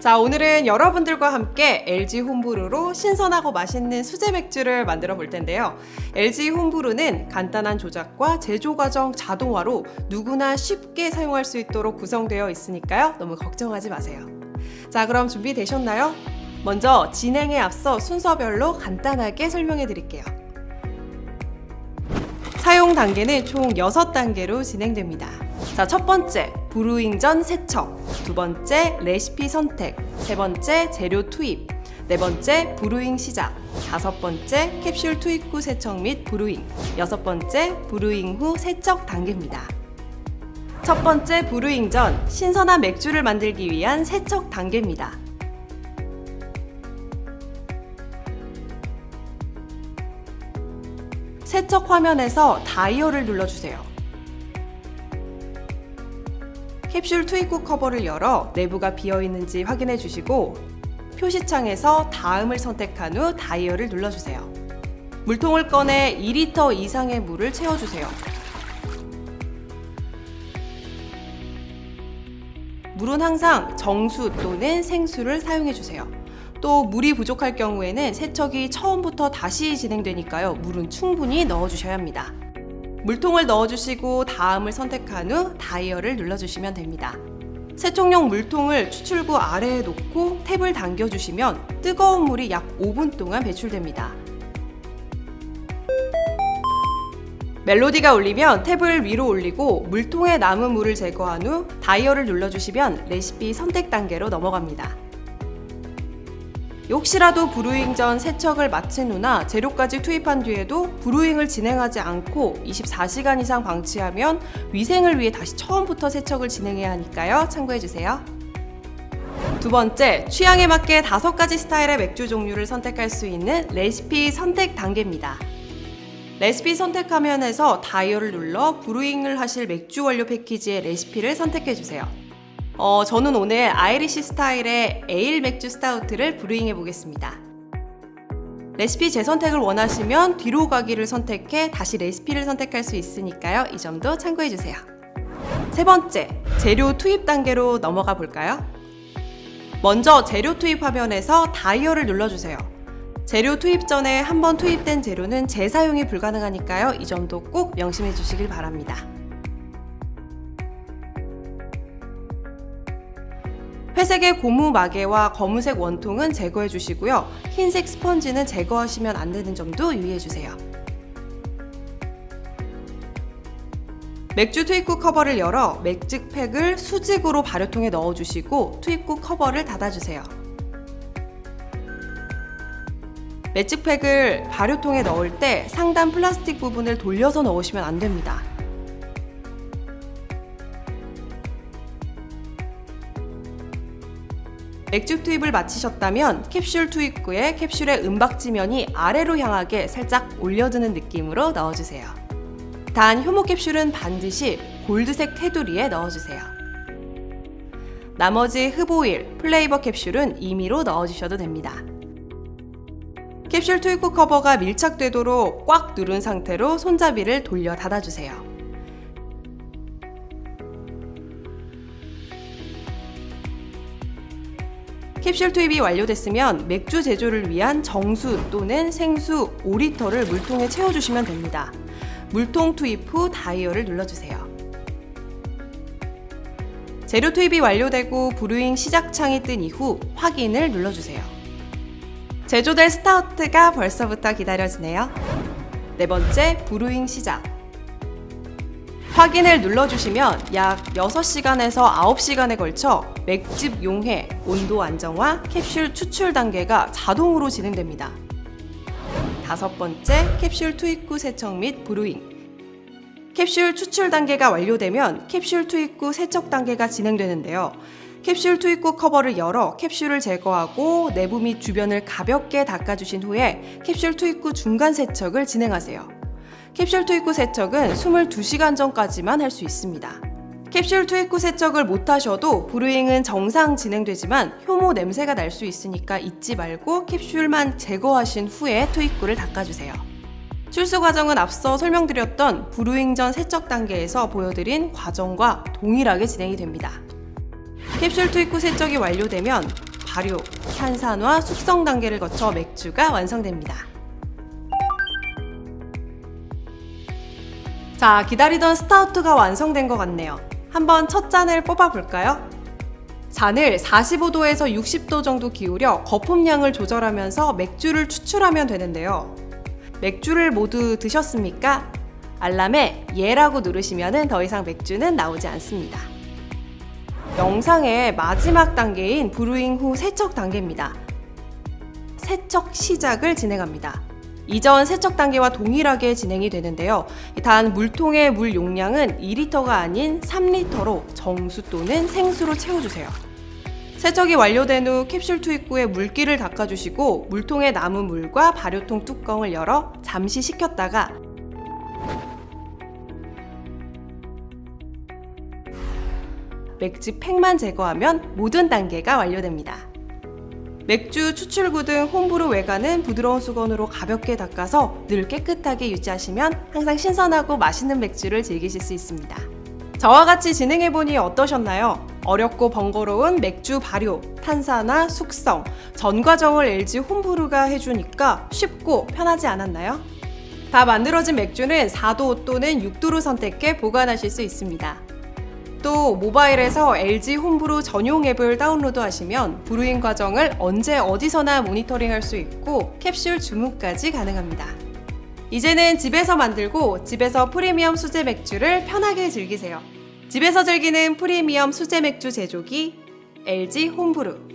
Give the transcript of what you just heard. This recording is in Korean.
자, 오늘은 여러분들과 함께 LG 홈브루로 신선하고 맛있는 수제 맥주를 만들어 볼 텐데요. LG 홈브루는 간단한 조작과 제조 과정 자동화로 누구나 쉽게 사용할 수 있도록 구성되어 있으니까요. 너무 걱정하지 마세요. 자, 그럼 준비되셨나요? 먼저 진행에 앞서 순서별로 간단하게 설명해 드릴게요. 사용 단계는 총 6단계로 진행됩니다. 자, 첫 번째, 브루잉 전 세척. 두 번째, 레시피 선택. 세 번째, 재료 투입. 네 번째, 브루잉 시작. 다섯 번째, 캡슐 투입 후 세척 및 브루잉. 여섯 번째, 브루잉 후 세척 단계입니다. 첫 번째, 브루잉 전 신선한 맥주를 만들기 위한 세척 단계입니다. 세척 화면에서 다이얼을 눌러주세요. 캡슐 투입구 커버를 열어 내부가 비어 있는지 확인해 주시고 표시창에서 다음을 선택한 후 다이얼을 눌러주세요. 물통을 꺼내 2리터 이상의 물을 채워주세요. 물은 항상 정수 또는 생수를 사용해 주세요. 또 물이 부족할 경우에는 세척이 처음부터 다시 진행되니까요. 물은 충분히 넣어 주셔야 합니다. 물통을 넣어주시고 다음을 선택한 후 다이얼을 눌러주시면 됩니다. 세척용 물통을 추출구 아래에 놓고 탭을 당겨주시면 뜨거운 물이 약 5분 동안 배출됩니다. 멜로디가 울리면 탭을 위로 올리고 물통에 남은 물을 제거한 후 다이얼을 눌러주시면 레시피 선택 단계로 넘어갑니다. 혹시라도 브루잉 전 세척을 마친 후나 재료까지 투입한 뒤에도 브루잉을 진행하지 않고 24시간 이상 방치하면 위생을 위해 다시 처음부터 세척을 진행해야 하니까요. 참고해 주세요. 두 번째, 취향에 맞게 다섯 가지 스타일의 맥주 종류를 선택할 수 있는 레시피 선택 단계입니다. 레시피 선택 화면에서 다이얼을 눌러 브루잉을 하실 맥주 원료 패키지의 레시피를 선택해 주세요. 어, 저는 오늘 아이리시 스타일의 에일 맥주 스타우트를 브루잉해 보겠습니다. 레시피 재선택을 원하시면 뒤로 가기를 선택해 다시 레시피를 선택할 수 있으니까요. 이 점도 참고해 주세요. 세 번째, 재료 투입 단계로 넘어가 볼까요? 먼저 재료 투입 화면에서 다이얼을 눌러주세요. 재료 투입 전에 한번 투입된 재료는 재사용이 불가능하니까요. 이 점도 꼭 명심해 주시길 바랍니다. 회색의 고무 마개와 검은색 원통은 제거해 주시고요. 흰색 스펀지는 제거하시면 안 되는 점도 유의해 주세요. 맥주 투입구 커버를 열어 맥주 팩을 수직으로 발효통에 넣어 주시고 투입구 커버를 닫아 주세요. 맥주팩을 발효통에 넣을 때 상단 플라스틱 부분을 돌려서 넣으시면 안 됩니다. 맥주 투입을 마치셨다면 캡슐 투입구에 캡슐의 은박지면이 아래로 향하게 살짝 올려드는 느낌으로 넣어주세요. 단 효모 캡슐은 반드시 골드색 테두리에 넣어주세요. 나머지 흡오일, 플레이버 캡슐은 임의로 넣어주셔도 됩니다. 캡슐 투입구 커버가 밀착되도록 꽉 누른 상태로 손잡이를 돌려 닫아주세요. 캡슐 투입이 완료됐으면 맥주 제조를 위한 정수 또는 생수 5리터를 물통에 채워주시면 됩니다. 물통 투입 후 다이얼을 눌러주세요. 재료 투입이 완료되고 브루잉 시작 창이 뜬 이후 확인을 눌러주세요. 제조될 스타우트가 벌써부터 기다려지네요. 네 번째, 브루잉 시작. 확인을 눌러주시면 약 6시간에서 9시간에 걸쳐 맥집 용해, 온도 안정화, 캡슐 추출 단계가 자동으로 진행됩니다. 다섯 번째, 캡슐 투입구 세척 및 브루잉. 캡슐 추출 단계가 완료되면 캡슐 투입구 세척 단계가 진행되는데요. 캡슐 투입구 커버를 열어 캡슐을 제거하고 내부 및 주변을 가볍게 닦아주신 후에 캡슐 투입구 중간 세척을 진행하세요. 캡슐 투입구 세척은 22시간 전까지만 할 수 있습니다. 캡슐 투입구 세척을 못하셔도 브루잉은 정상 진행되지만 효모 냄새가 날 수 있으니까 잊지 말고 캡슐만 제거하신 후에 투입구를 닦아주세요. 출수 과정은 앞서 설명드렸던 브루잉 전 세척 단계에서 보여드린 과정과 동일하게 진행이 됩니다. 캡슐 투입구 세척이 완료되면 발효, 탄산화, 숙성 단계를 거쳐 맥주가 완성됩니다. 자, 기다리던 스타우트가 완성된 것 같네요. 한번 첫 잔을 뽑아볼까요? 잔을 45도에서 60도 정도 기울여 거품량을 조절하면서 맥주를 추출하면 되는데요. 맥주를 모두 드셨습니까? 알람에 예라고 누르시면 더 이상 맥주는 나오지 않습니다. 영상의 마지막 단계인 브루잉 후 세척 단계입니다. 세척 시작을 진행합니다. 이전 세척 단계와 동일하게 진행이 되는데요. 단 물통의 물 용량은 2리터가 아닌 3리터로 정수 또는 생수로 채워주세요. 세척이 완료된 후 캡슐 투입구에 물기를 닦아주시고 물통에 남은 물과 발효통 뚜껑을 열어 잠시 식혔다가 맥주 팩만 제거하면 모든 단계가 완료됩니다. 맥주 추출구 등 홈브루 외관은 부드러운 수건으로 가볍게 닦아서 늘 깨끗하게 유지하시면 항상 신선하고 맛있는 맥주를 즐기실 수 있습니다. 저와 같이 진행해보니 어떠셨나요? 어렵고 번거로운 맥주 발효, 탄산화, 숙성, 전 과정을 LG 홈브루가 해주니까 쉽고 편하지 않았나요? 다 만들어진 맥주는 4도 또는 6도로 선택해 보관하실 수 있습니다. 또 모바일에서 LG 홈브루 전용 앱을 다운로드 하시면 브루잉 과정을 언제 어디서나 모니터링 할 수 있고 캡슐 주문까지 가능합니다. 이제는 집에서 만들고 집에서 프리미엄 수제 맥주를 편하게 즐기세요. 집에서 즐기는 프리미엄 수제 맥주 제조기 LG 홈브루